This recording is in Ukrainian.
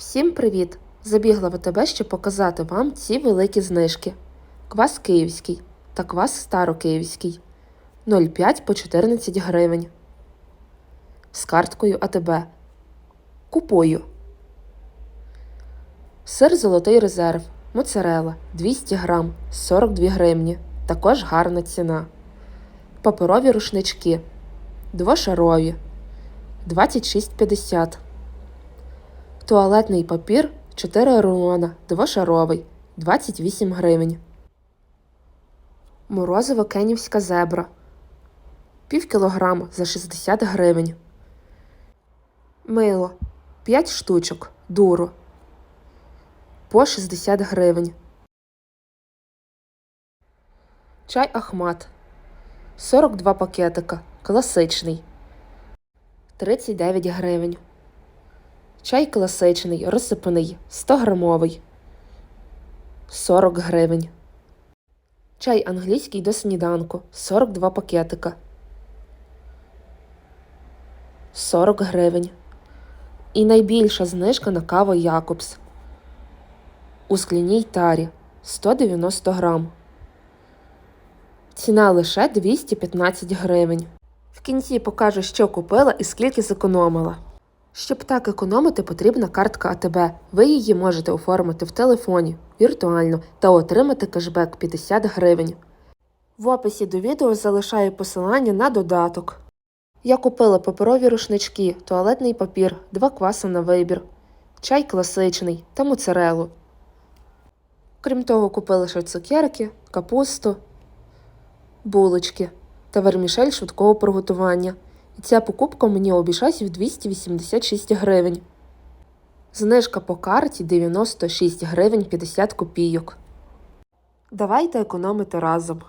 Всім привіт! Забігла в АТБ, щоб показати вам ці великі знижки. Квас київський та квас старокиївський 0,5 по 14 гривень. З карткою АТБ. Купую. Сир Золотий резерв. Моцарела 200 грам 42 гривні. Також гарна ціна. Паперові рушнички. Двошарові 26,50. Туалетний папір 4 рулона, двошаровий 28 гривень. Морозиво кенівська зебра. Пів кілограма за 60 гривень. Мило 5 штучок. Дуро. По 60 гривень. Чай Ахмат. 42 пакетика. Класичний. 39 гривень. Чай класичний, розсипаний, 100 грамовий. 40 гривень. Чай англійський до сніданку 42 пакетика. 40 гривень. І найбільша знижка на каву Якобс. У скляній тарі 190 грам. Ціна лише 215 гривень. В кінці покажу, що купила і скільки зекономила. Щоб так економити, потрібна картка АТБ. Ви її можете оформити в телефоні віртуально та отримати кешбек 50 гривень. В описі до відео залишаю посилання на додаток. Я купила паперові рушнички, туалетний папір, два кваси на вибір, чай класичний та моцарелу. Крім того, купила ще цукерки, капусту, булочки та вермішель швидкого приготування. Ця покупка мені обійшлась в 286 гривень. Знижка по карті 96 гривень 50 копійок. Давайте економити разом.